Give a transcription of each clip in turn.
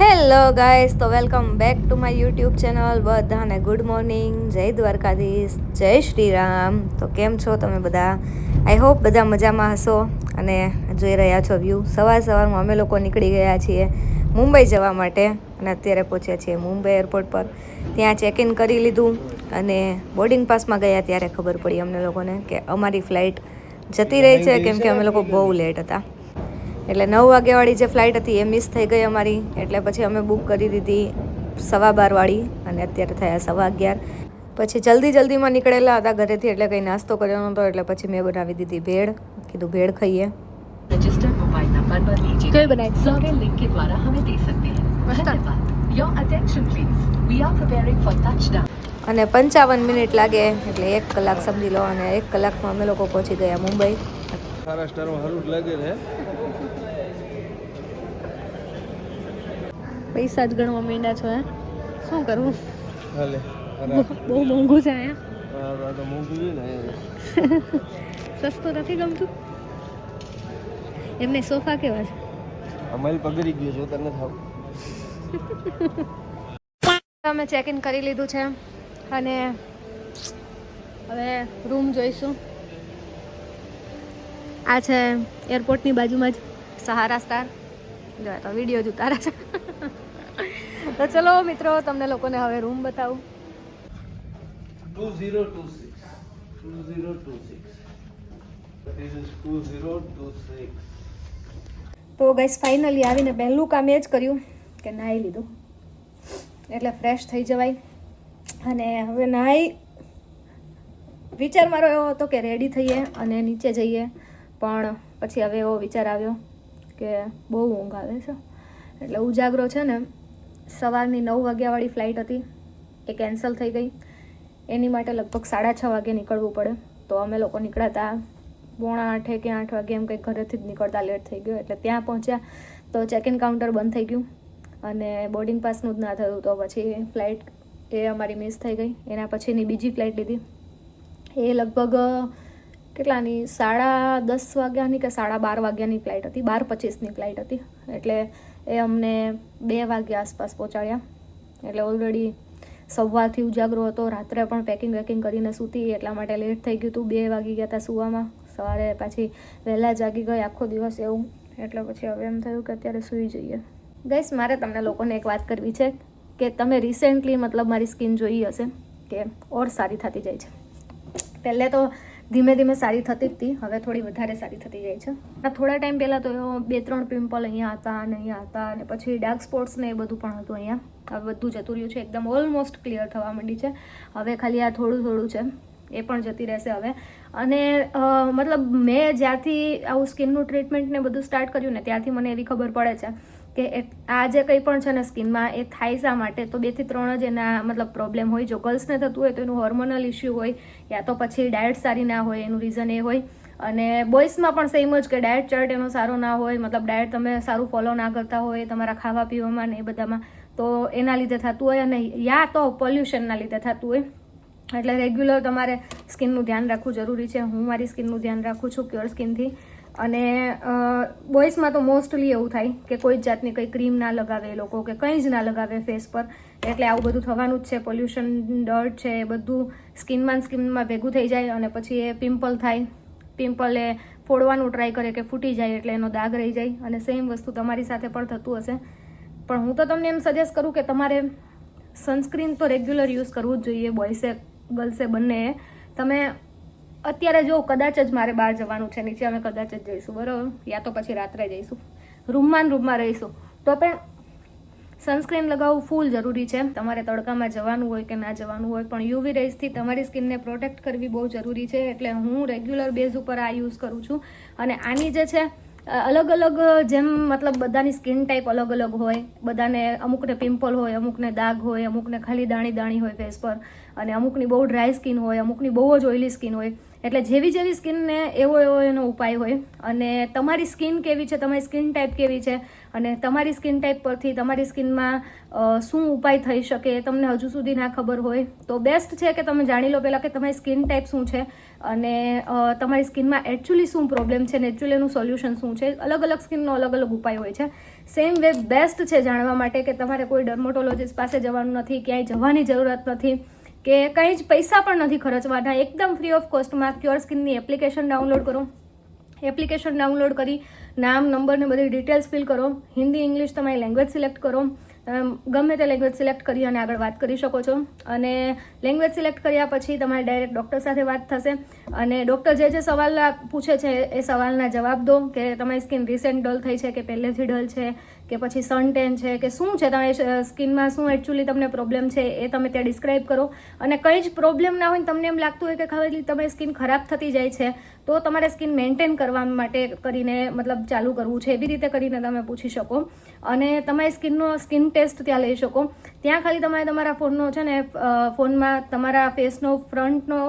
Hello guys, તો welcome back to my YouTube channel બધાને good morning, જય દ્વારકાધીશ, જય શ્રી રામ તો કેમ છો તમે બધા? આઈ હોપ બધા મજામાં હશો અને જોઈ રહ્યા છો વ્યૂ સવાર સવારમાં અમે લોકો નીકળી ગયા છીએ મુંબઈ જવા માટે અને અત્યારે પહોંચ્યા છીએ મુંબઈ એરપોર્ટ પર. ત્યાં ચેક ઇન કરી લીધું અને બોર્ડિંગ પાસમાં ગયા ત્યારે ખબર પડી અમને લોકોને કે અમારી ફ્લાઇટ જતી રહી છે. કેમ કે અમે લોકો બહુ લેટ હતા. એટલે નવ વાગ્યાવાળી જે ફ્લાઇટ હતી એ મિસ થઈ ગઈ અમારી. એટલે પછી અમે બુક કરી દીધી સવા બારવાળી અને અત્યારે થયા સવા અગિયાર. પછી જલ્દી જલ્દીમાં નીકળેલા હતા ઘરેથી એટલે કંઈ નાસ્તો કર્યો નહોતો એટલે પછી મેં બનાવી દીધી ભેળ. કીધું ભેળ ખાઈએ. અને પંચાવન મિનિટ લાગે એટલે એક કલાક સમજી લો અને એક કલાકમાં અમે લોકો પહોંચી ગયા મુંબઈ. મહારાષ્ટ્રમાં હરું લાગે છે. પૈસા જ ગણવા માંડ્યા છો હે? શું કરવું બહુ- મોંઘું છે અહીંયા. સસ્તું નથી ગમતું? એમને સોફા કેવા છે? અમારી પગરી ગયો છો તને થાવ અમે ચેક ઇન કરી લીધું છે અને હવે રૂમ જોઈશું. આ છે એરપોર્ટની બાજુમાં જ સહારા સ્ટાર જો તો વીડિયો જ ઉતારે છે તો ચલો મિત્રો તમને લોકોને હવે રૂમ બતાવું. Two zero two six. Zero six. તો ગઈસ ફાઇનલી આવીને પહેલું કામ એ જ કર્યું કે નાહી લીધું. એટલે ફ્રેશ થઈ જવાય. અને હવે નાહી વિચાર મારો એવો હતો કે રેડી થઈએ અને નીચે જઈએ. પણ પછી હવે એવો વિચાર આવ્યો કે બહુ ઊંઘ આવે છે. એટલે ઉજાગરો છે ને, સવારની નવ વાગ્યાવાળી ફ્લાઇટ હતી, એ કેન્સલ થઈ ગઈ. એની માટે લગભગ સાડા છ વાગે નીકળવું પડે. તો અમે લોકો નીકળ્યા પોણા આઠે કે આઠ વાગે એમ કંઈક ઘરેથી જ નીકળતા લેટ થઈ ગયો. એટલે ત્યાં પહોંચ્યા તો ચેક ઇન કાઉન્ટર બંધ થઈ ગયું. અને બોર્ડિંગ પાસનું જ ના થયું તો પછી ફ્લાઇટ એ અમારી મિસ થઈ ગઈ. એના પછીની બીજી ફ્લાઇટ લીધી. એ લગભગ કેટલાની? સાડા દસ વાગ્યાની કે સાડા બાર વાગ્યાની ફ્લાઇટ હતી. બાર પચીસની ફ્લાઇટ હતી. એટલે એ અમને બે વાગ્યા આસપાસ પહોંચાડ્યા. એટલે ઓલરેડી સવારથી ઉજાગરો હતો. રાત્રે પણ પેકિંગ વેકિંગ કરીને સૂતી. એટલા માટે લેટ થઈ ગયું હતું. બે વાગી ગયા હતા સૂવામાં. સવારે પાછી વહેલા જાગી ગઈ. આખો દિવસ એવું. એટલે પછી હવે એમ થયું કે અત્યારે સૂઈ જઈએ. ગઈસ મારે તમને લોકોને એક વાત કરવી છે કે તમે રિસેન્ટલી મતલબ મારી સ્કિન જોઈ હશે કે ઓર સારી થતી જાય છે. પહેલે તો ધીમે ધીમે સારી થતી જ હતી. હવે થોડી વધારે સારી થતી જાય છે. થોડા ટાઈમ પહેલાં તો બે ત્રણ પિમ્પલ અહીંયા હતા અને અહીંયા હતા અને પછી ડાર્ક સ્પોટ્સ ને એ બધું પણ હતું અહીંયા. હવે બધું જતું રહ્યું છે. એકદમ ઓલમોસ્ટ ક્લિયર થવા માંડી છે. હવે ખાલી આ થોડું થોડું છે. એ પણ જતી રહેશે હવે. અને મતલબ મેં જ્યારથી આવું સ્કિનનું ટ્રીટમેન્ટ ને બધું સ્ટાર્ટ કર્યું ને ત્યારથી મને એવી ખબર પડે છે કે આ જે કંઈ પણ છે ને સ્કિનમાં એ થાય શા માટે? તો બેથી ત્રણ જ એના મતલબ પ્રોબ્લેમ હોય. જો ગર્લ્સને થતું હોય તો એનું હોર્મોનલ ઇસ્યુ હોય, યા તો પછી ડાયટ સારી ના હોય, એનું રીઝન એ હોય. અને બોયસમાં પણ સેમ જ કે ડાયટ ચાર્ટ એનો સારો ના હોય, મતલબ ડાયટ તમે સારું ફોલો ના કરતા હોય, તમારા ખાવા પીવામાં ને એ બધામાં, તો એના લીધે થતું હોય અને યા તો પોલ્યુશનના લીધે થતું હોય. એટલે રેગ્યુલર તમારે સ્કિનનું ધ્યાન રાખવું જરૂરી છે. હું મારી સ્કિનનું ધ્યાન રાખું છું પ્યોર સ્કિનથી અને બોયઝમાં તો મોસ્ટલી એવું થાય કે કોઈ જ જાતની કંઈ ક્રીમ ના લગાવે, એ લોકો કે કંઈ જ ના લગાવે ફેસ પર. એટલે આવું બધું થવાનું જ છે પોલ્યુશન ડર્ટ છે, એ બધું સ્કિનમાં સ્કિનમાં ભેગું થઈ જાય અને પછી એ પિમ્પલ થાય. પિમ્પલ ફોડવાનું ટ્રાય કરે કે ફૂટી જાય એટલે એનો દાગ રહી જાય અને સેમ વસ્તુ તમારી સાથે પણ થતું હશે. પણ હું તો તમને એમ સજેસ્ટ કરું કે તમારે સનસ્ક્રીન તો રેગ્યુલર યુઝ કરવું જ જોઈએ બોયસે ગર્લ્સે બંનેએ. તમે અત્યારે જો કદાચ જ મારે બહાર જવાનું છે, નીચે અમે કદાચ જ જઈશું, બરાબર? યા તો પછી રાત્રે જઈશું. રૂમમાં રૂમમાં રહીશું. તો પણ સનસ્ક્રીન લગાવવું ફૂલ જરૂરી છે. તમારે તડકામાં જવાનું હોય કે ના જવાનું હોય, પણ યુવી રેઝથી તમારી સ્કિનને પ્રોટેક્ટ કરવી બહુ જરૂરી છે. એટલે હું રેગ્યુલર બેઝ ઉપર આ યુઝ કરું છું. અને આની જે છે અલગ અલગ જેમ મતલબ બધાની સ્કિન ટાઈપ અલગ અલગ હોય, બધાને અમુકને પિમ્પલ હોય, અમુકને દાગ હોય, અમુકને ખાલી દાણી દાણી હોય ફેસ પર, અને અમુકની બહુ ડ્રાય સ્કિન હોય, અમુકની બહુ જ ઓઇલી સ્કિન હોય. એટલે જેવી જેવી સ્કિનને એવો એવો એનો ઉપાય હોય. અને તમારી સ્કિન કેવી છે, તમારી સ્કિન ટાઈપ કેવી છે, અને તમારી સ્કિન ટાઈપ પરથી તમારી સ્કિનમાં શું ઉપાય થઈ શકે એ તમને હજુ સુધી ના ખબર હોય. તો બેસ્ટ છે કે તમે જાણી લો પહેલાં કે તમારી સ્કિન ટાઈપ શું છે, અને તમારી સ્કિનમાં એકચ્યુઅલી શું પ્રોબ્લેમ છે ને એનું સોલ્યુશન શું છે. અલગ અલગ સ્કિનનો અલગ અલગ ઉપાય હોય છે. સેમ વે બેસ્ટ છે જાણવા માટે કે તમારે કોઈ ડર્મોટોલોજીસ્ટ પાસે જવાનું નથી, ક્યાંય જવાની જરૂરત નથી. કે કંઈ જ પૈસા પણ નથી ખર્ચવાના. એકદમ ફ્રી ઓફ કોસ્ટમાં ક્યોર સ્કિનની એપ્લિકેશન ડાઉનલોડ કરો. એપ્લિકેશન ડાઉનલોડ કરી, નામ નંબર ને બધી ડિટેલ્સ ફિલ કરો. હિન્દી ઇંગ્લિશ તમારી લેંગ્વેજ સિલેક્ટ કરો. તમે ગમે તે લેંગ્વેજ સિલેક્ટ કરી અને આગળ વાત કરી શકો છો. અને લેંગ્વેજ સિલેક્ટ કર્યા પછી તમારે ડાયરેક્ટ ડૉક્ટર સાથે વાત થશે. અને ડૉક્ટર જે જે સવાલ પૂછે છે એ સવાલના જવાબ દો. કે તમારી સ્કિન રિસેન્ટ ડલ થઈ છે કે પહેલેથી ડલ છે? કે પછી સન ટેન છે, કે શું છે તમે સ્કિનમાં શું એકચ્યુઅલી તમને પ્રોબ્લેમ છે એ તમે ત્યાં ડિસ્ક્રાઇબ કરો. અને કંઈ જ પ્રોબ્લેમ ના હોય તમને એમ લાગતું હોય કે ખાલી તમે સ્કિન ખરાબ થતી જાય છે, તો તમારે સ્કિન મેન્ટેન કરવા માટે કરીને મતલબ ચાલુ કરવું છે, એવી રીતે કરીને તમે પૂછી શકો. અને તમારી સ્કિનનો સ્કિન ટેસ્ટ ત્યાં લઈ શકો. ત્યાં ખાલી તમારે તમારા ફોનનો છે ને ફોનમાં તમારા ફેસનો ફ્રન્ટનો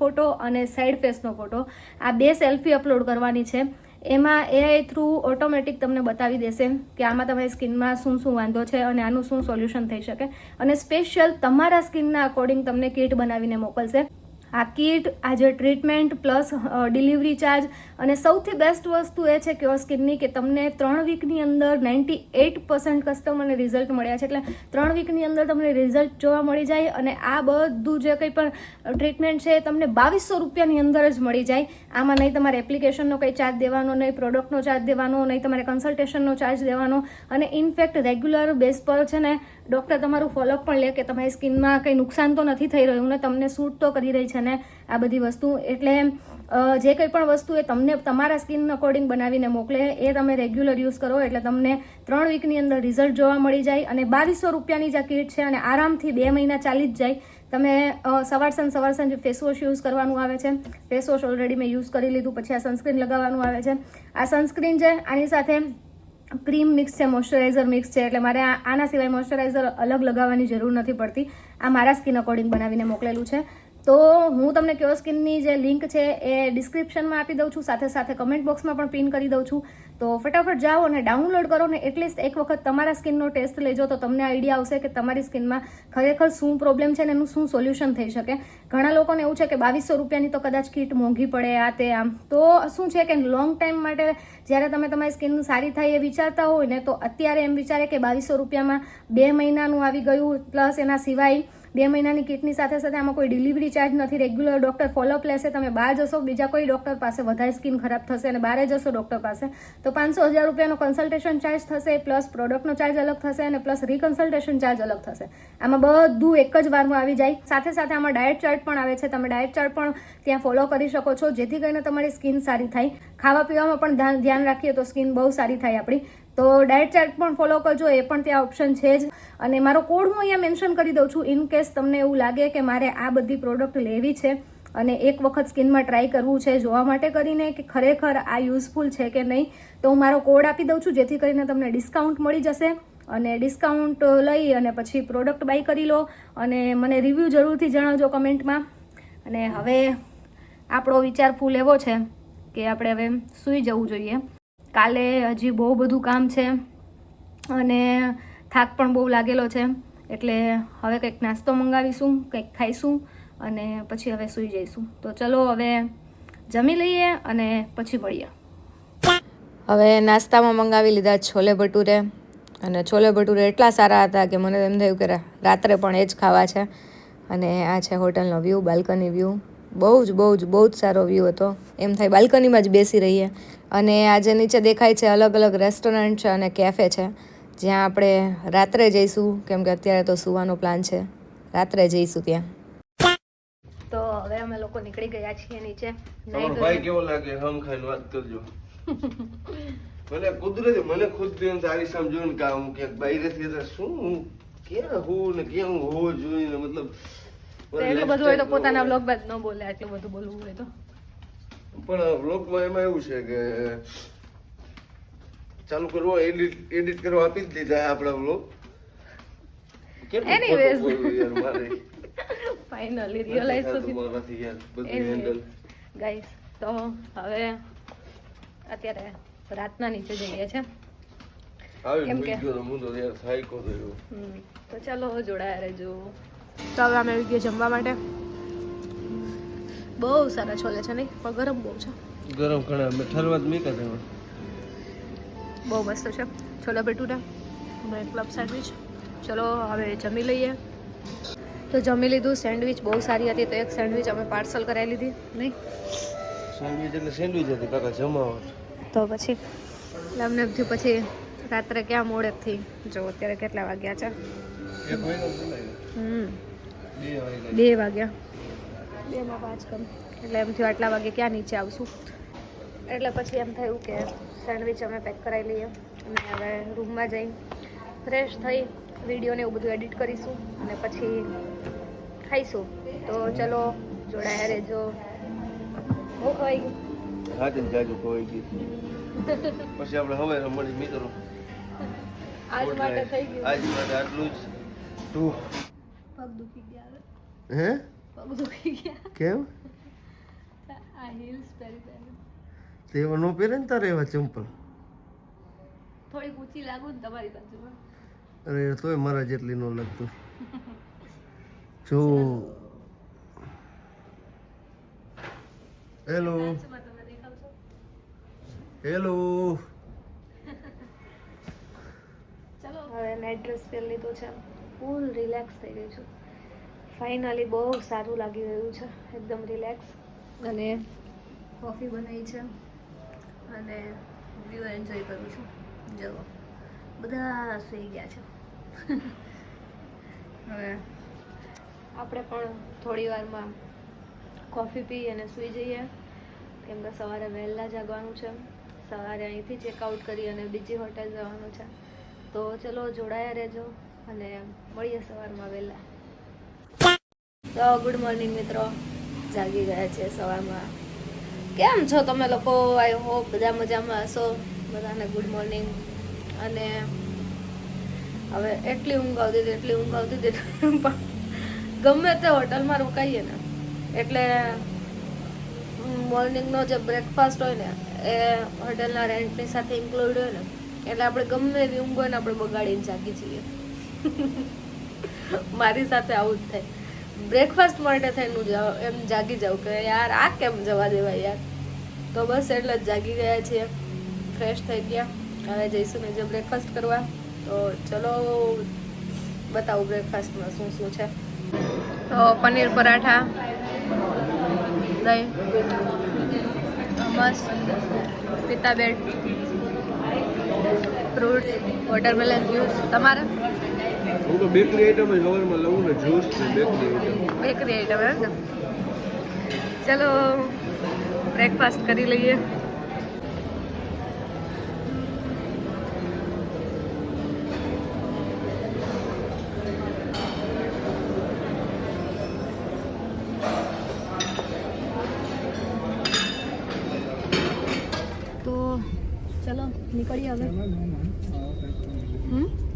ફોટો અને સાઈડ ફેસનો ફોટો આ બે સેલ્ફી અપલોડ કરવાની છે. એમાં એઆઈ થ્રુ ઓટોમેટિક તમને બતાવી દેશે કે આમાં તમારી સ્કિનમાં શું શું વાંધો છે અને આનું શું સોલ્યુશન થઈ શકે. અને સ્પેશિયલ તમારા સ્કિનના અકોર્ડિંગ તમને કિટ બનાવીને મોકલશે. આ કિટ, આ જે ટ્રીટમેન્ટ પ્લસ ડિલિવરી ચાર્જ અને સૌથી બેસ્ટ વસ્તુ એ છે ક્યોર સ્કિનની કે તમને ત્રણ વીકની અંદર નાઇન્ટી એઇટ પર્સન્ટ કસ્ટમરને રિઝલ્ટ મળ્યા છે. એટલે ત્રણ વીકની અંદર તમને રિઝલ્ટ જોવા મળી જાય અને આ બધું જે કંઈ પણ ટ્રીટમેન્ટ છે એ તમને બાવીસો રૂપિયાની અંદર જ મળી જાય. આમાં નહીં તમારે એપ્લિકેશનનો કંઈ ચાર્જ દેવાનો, નહીં પ્રોડક્ટનો ચાર્જ દેવાનો, નહીં તમારે કન્સલ્ટેશનનો ચાર્જ દેવાનો. અને ઇનફેક્ટ રેગ્યુલર બેઝ પર છે ને ડૉક્ટર તમારું ફોલોઅપ પણ લે કે તમારી સ્કિનમાં કંઈ નુકસાન તો નથી થઈ રહ્યું ને તમને સૂટ તો કરી રહી છે ને આ બધી વસ્તુ. એટલે જે કંઈ પણ વસ્તુ એ તમને તમારા સ્કિન અકોર્ડિંગ બનાવીને મોકલે, એ તમે રેગ્યુલર યુઝ કરો, એટલે તમને ત્રણ વીકની અંદર રિઝલ્ટ જોવા મળી જાય અને બાવીસો રૂપિયાની જે કીટ છે અને આરામથી બે મહિના ચાલી જ જાય. તમે સવાર સાંજ સવાર સાંજે ફેસ વોશ યુઝ કરવાનું આવે છે ફેસ વોશ ઓલરેડી મેં યુઝ કરી લીધું, પછી આ સનસ્ક્રીન લગાવવાનું આવે છે. આ સનસ્ક્રીન છે, આની સાથે ક્રીમ મિક્સ છે મોઇશ્ચરાઇઝર મિક્સ છે, એટલે મારે આ- આના સિવાય મોઇશ્ચરાઇઝર અલગ લગાવવાની જરૂર નથી પડતી. આ મારા સ્કિન અકોર્ડિંગ બનાવીને મોકલેલું છે. તો હું તમને ક્યો સ્કિનની જે લિંક છે એ ડિસ્ક્રિપ્શનમાં આપી દઉં છું. સાથે સાથે કમેન્ટ બોક્સમાં પણ પિન કરી દઉં છું. તો ફટાફટ જાઓ અને ડાઉનલોડ કરો ને એટલીસ્ટ એક વખત તમારા સ્કિનનો ટેસ્ટ લેજો તો તમને આઈડિયા આવશે કે તમારી સ્કિનમાં ખરેખર શું પ્રોબ્લેમ છે ને એનું શું સોલ્યુશન થઈ શકે. ઘણા લોકોને એવું છે કે બાવીસો રૂપિયાની તો કદાચ કીટ મોંઘી પડે આ તે આમ. તો શું છે કે લોંગ ટાઈમ માટે જ્યારે તમે તમારી સ્કિન સારી થાય એ વિચારતા હોય ને તો અત્યારે એમ વિચારે કે બાવીસો રૂપિયામાં બે મહિનાનું આવી ગયું પ્લસ એના સિવાય બે મહિનાની કિટની સાથે સાથે આમાં કોઈ ડિલિવરી ચાર્જ નથી. રેગ્યુલર ડૉક્ટર ફોલોઅપ લેશે, તમે બહાર જશો, બીજા કોઈ ડૉક્ટર પાસે વધારે સ્કીન ખરાબ થશે અને બહાર જશો ડૉક્ટર પાસે, તો પાંચસો હજાર રૂપિયાનો કન્સલ્ટેશન ચાર્જ થશે પ્લસ પ્રોડક્ટનો ચાર્જ અલગ થશે અને પ્લસ રિકન્સલ્ટેશન ચાર્જ અલગ થશે. આમાં બધું એક જ વારમાં આવી જાય. સાથે સાથે આમાં ડાયટ ચાર્ટ પણ આવે છે. તમે ડાયટ ચાર્ટ પણ ત્યાં ફોલો કરી શકો છો, જેથી કરીને તમારી સ્કિન સારી થાય. ખાવા પીવામાં પણ ધ્યાન રાખીએ તો સ્કિન બહુ સારી થાય આપણી. તો ડાયટ ચાર્ટ પણ ફોલો કરજો, એ પણ ત્યાં ઓપ્શન છે જ. અને મારો કોડ હું અહીંયા મેન્શન કરી દઉં છું ઇન કેસ તમને એવું લાગે કે મારે આ બધી પ્રોડક્ટ લેવી છે અને એક વખત સ્કિનમાં ટ્રાય કરવું છે જોવા માટે કરીને કે ખરેખર આ યુઝફુલ છે કે નહીં, તો હું મારો કોડ આપી દઉં છું, જેથી કરીને તમને ડિસ્કાઉન્ટ મળી જશે. અને ડિસ્કાઉન્ટ લઈ અને પછી પ્રોડક્ટ બાય કરી લો અને મને રિવ્યૂ જરૂરથી જણાવજો કમેન્ટમાં. અને હવે આપણો વિચાર ફૂલ એવો છે કે આપણે હવે સૂઈ જવું જોઈએ. કાલે હજી બહુ બધું કામ છે અને થાક પણ બહુ લાગેલો છે. એટલે હવે કંઈક નાસ્તો મંગાવીશું, કંઈક ખાઈશું અને પછી હવે સૂઈ જઈશું. તો ચલો હવે જમી લઈએ અને પછી મળીએ. હવે નાસ્તામાં મંગાવી લીધા છોલે ભટુરે અને છોલે ભટુરે એટલા સારા હતા કે મને એમ થયું કે રાત્રે પણ એ જ ખાવા છે. અને આ છે હોટલનો વ્યૂ, બાલ્કની વ્યૂ. બહુ જ બહુ જ બહુ જ સારો વ્યૂ હતો. એમ થાય બાલ્કનીમાં જ બેસી રહીએ. અને આજે નીચે દેખાય છે અલગ અલગ રેસ્ટોરન્ટ છે અને કેફે છે. જ્યાં આપણે રાત્રે જઈશું કેમ કે અત્યારે તો સુવાનો પ્લાન છે. રાત્રે જઈશું ત્યાં. તો હવે અમે લોકો નીકળી ગયા છીએ નીચે. ભાઈ કેવો લાગે? હમ ખાઈને વાત કરજો. મને કુદરતી મને ખુદ તારી સામે જોઈને કે હું ક્યાંક બહારેથી શું ક્યાં હું ને ક્યાં હું હોવો જોઈએ મતલબ એટલું બધું હોય તો પોતાના બ્લોગ બાદ ન બોલે આટલું બધું બોલવું હોય તો. પણ વ્લોગમાં એમાં એવું છે કે ચાલુ કરવો એડિટ એડિટ કરવા આપી જ દીધા આપણા વ્લોગ કેટલું Anyways. ખોટું બોલવું યાર મારે. ફાઇનલી રિયલાઇઝ યાર ગાઈસ તો હવે અત્યારે રાતના નીચે જઈએ છે. કેમ કે? તો ચાલો જોડાયા રહેજો. તો હવે અમે આવી ગયા જમવા માટે. બહુ સારા છોલે છે નહીં પણ ગરમ બહુ છે. ગરમ ઘણા અમે ઠરવા જ મીકા તમે બહુ મસ્ત છે. છોલા ભટુરા અને ક્લબ સેન્ડવિચ ચલો હવે જમી લઈએ. તો જમી લીધું સેન્ડવિચ બહુ સારી હતી તો એક સેન્ડવિચ અમે પાર્સલ કરાવી લીધી નહીં? સેન્ડવિચ એટલે સેન્ડવિચ હતી કાકા જમાવટ. તો પછી એટલે અમને થયું પછી રાત્રે ક્યાં મોડેકથી જો અત્યારે કેટલા વાગ્યા છે? હમ. બે વાગ્યા. બેમાં પાંચ કમ. એટલે એમ થયું આટલા વાગે ક્યાં નીચે આવશું? એટલે પછી એમ થયું કે સેન્ડવિચ અમે પેક કરાવી લઈએ અને હવે રૂમમાં જઈ ફ્રેશ થઈ વિડીયોને એવું બધું એડિટ કરીશું અને પછી ખાઈશું. તો ચલો જોડાયા રહેજો. બહુ ખવાઈ ગયું જાજુ પછી આપણે હવે મળી મિત્રો. આજ માટે થઈ ગયું. આજ માટે આટલું જ. તું પગ દુખી ગયા હે? પગ દુખી ગયા. કેમ? આ હીલ્સ પહેરી પહેરી. તે એવા નો પહેરે ને તારે એવા ચંપલ? થોડીક ઊંચી લાગુ ને તમારી બાજુમાં. અરે તોય મારા જેટલી નો લાગતું. જો. હેલો. હેલો. ચલો. હવે નાઇટ ડ્રેસ પહેરી લીધો છે. ફૂલ રિલેક્સ થઈ ગઈ છું. ફાઇનલી બહુ સારું લાગી રહ્યું છે. એકદમ રિલેક્સ અને કોફી બનાવી છે. અને વ્યૂ એન્જોય કરું છું. જુઓ. બધા સૂઈ ગયા છે. હવે આપણે પણ થોડી વારમાં કોફી પી અને સૂઈ જઈએ. કેમ કે સવારે વહેલા જાગવાનું છે. સવારે અહીંથી ચેકઆઉટ કરી અને બીજી હોટેલ જવાનું છે. તો ચલો જોડાયા રહેજો. અને મળીએ સવારમાં વહેલા. તો ગુડ મોર્નિંગ મિત્રો. જાગી ગયા છે સવારમાં. કેમ છો તમે લોકો? આઈ હોપ બધા મજામાં હશો? બધાને ગુડ મોર્નિંગ અને હવે એટલી ઊંઘ આવતી હતી, એટલી ઊંઘ આવતી હતી, પણ ગમે તે હોટલમાં રોકાઈએ ને, એટલે મોર્નિંગનો જે બ્રેકફાસ્ટ હોય ને, એ હોટલના રેન્ટની સાથે ઇન્ક્લુડ હોય ને, એટલે આપણે ગમે એવી ઊંઘ હોય ને, આપણે બગાડીને જાગી જઈએ. મારી સાથે આવું જ થાય. બ્રેકફાસ્ટ માટે થઈને હું એમ જાગી જાઉં કે યાર, આ કેમ જવા દેવાય યાર? તો બસ એટલે જ જાગી ગયા છીએ. ફ્રેશ થઈ ગયા. હવે જઈશું ને જે બ્રેકફાસ્ટ કરવા. તો ચલો બતાવું બ્રેકફાસ્ટમાં શું શું છે. તો પનીર પરાઠા. દહીં. મસ્ત. પિતા બેડ ફ્રૂટ વોટરમેલન જ્યુસ તમારે? હું તો બેકરી આઈટમ જ સવારમાં લઉં ને જ્યુસ છે બેકરી આઈટમ બેકરી આઈટમ એમ ને ચલો બ્રેકફાસ્ટ કરી લઈએ તો ચલો નીકળીએ હવે હમ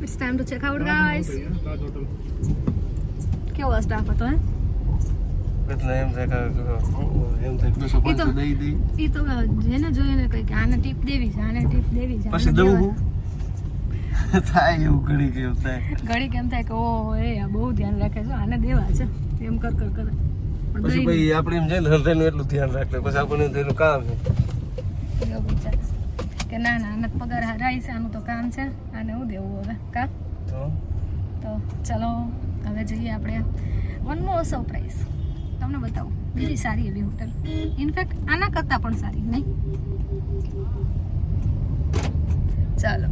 It's time to check out, guys. કેવો સ્ટાફ હતો હે એટલે એમ થાય કે એમ થાય કે બસો તો- દઈ દઈ એ તો જેને જોઈએ ને કંઈક આને ટીપ દેવી છે આને ટીપ દેવી છે પછી દઉં હું થાય એવું ઘડી કે થાય ઘડીક એમ થાય કે ઓહો એ આ બહુ ધ્યાન રાખે છે આને દેવા છે એમ કર કર કર પણ પછી ભાઈ આપણે એમ જઈને ને હૃદયનું એટલું ધ્યાન રાખે પછી આપણને કામ છે. કે ના ના આને પગાર હરાય છે આનું તો કામ છે આને હું દેવું હવે કા? તો? તો ચલો હવે જઈએ આપણે વન મોર સરપ્રાઈઝ તમને બતાવું બીજી સારી એવી હોટલ ઇનફેક્ટ આના કરતાં પણ સારી નહીં? ચાલો.